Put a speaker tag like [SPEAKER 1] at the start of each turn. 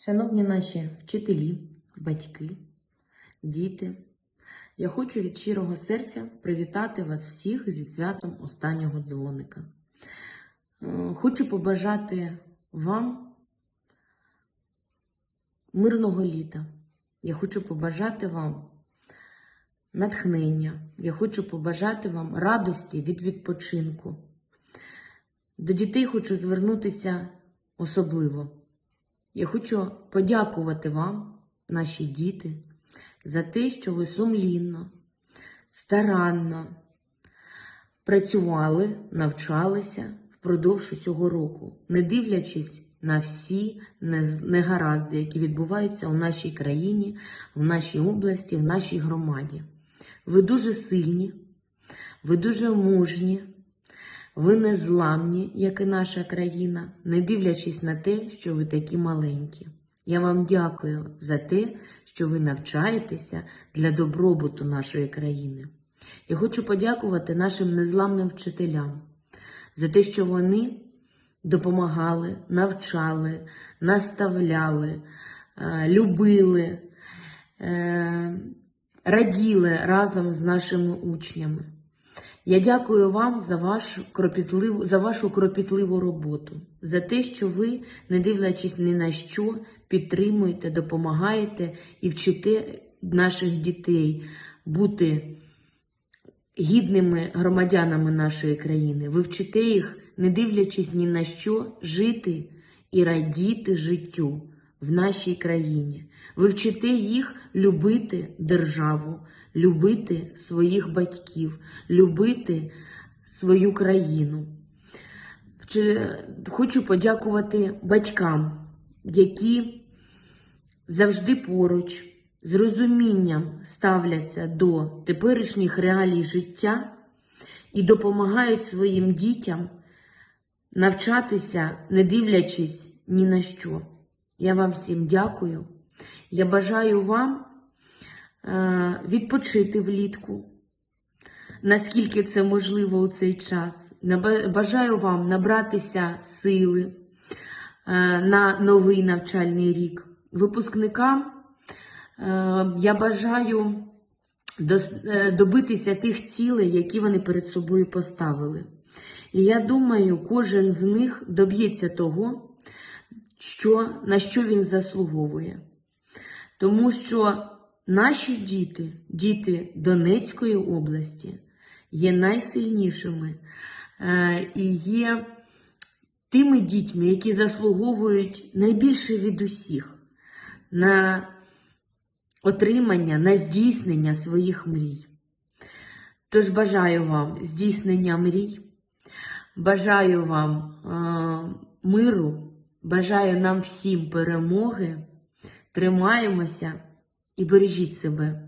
[SPEAKER 1] Шановні наші вчителі, батьки, діти, я хочу від щирого серця привітати вас всіх зі святом останнього дзвоника. Е, Хочу побажати вам мирного літа. Я хочу побажати вам натхнення. Я хочу побажати вам радості від відпочинку. До дітей хочу звернутися особливо. Я хочу подякувати вам, наші діти, за те, що ви сумлінно, старанно працювали, навчалися впродовж цього року, не дивлячись на всі негаразди, які відбуваються у нашій країні, в нашій області, в нашій громаді. Ви дуже сильні, ви дуже мужні, ви незламні, як і наша країна, не дивлячись на те, що ви такі маленькі. Я вам дякую за те, що ви навчаєтеся для добробуту нашої країни. Я хочу подякувати нашим незламним вчителям за те, що вони допомагали, навчали, наставляли, е, любили, е, раділи разом з нашими учнями. Я дякую вам за вашу кропітливу, за вашу кропітливу роботу, за те, що ви, не дивлячись ні на що, підтримуєте, допомагаєте і вчите наших дітей бути гідними громадянами нашої країни. Ви вчите їх, не дивлячись ні на що, жити і радіти життю в нашій країні. Ви вчите їх любити державу, любити своїх батьків, любити свою країну. Хочу подякувати батькам, які завжди поруч, з розумінням ставляться до теперішніх реалій життя і допомагають своїм дітям навчатися, не дивлячись ні на що. Я вам всім дякую. Я бажаю вам е, відпочити влітку, наскільки це можливо у цей час. Бажаю вам набратися сили е, на новий навчальний рік. Випускникам е, я бажаю добитися тих цілей, які вони перед собою поставили. І я думаю, кожен з них доб'ється того, що, на що він заслуговує. Тому що наші діти, діти Донецької області, є найсильнішими е, і є тими дітьми, які заслуговують найбільше від усіх на отримання, на здійснення своїх мрій. Тож бажаю вам здійснення мрій, бажаю вам е, миру, бажаю нам всім перемоги. Тримаємося і бережіть себе.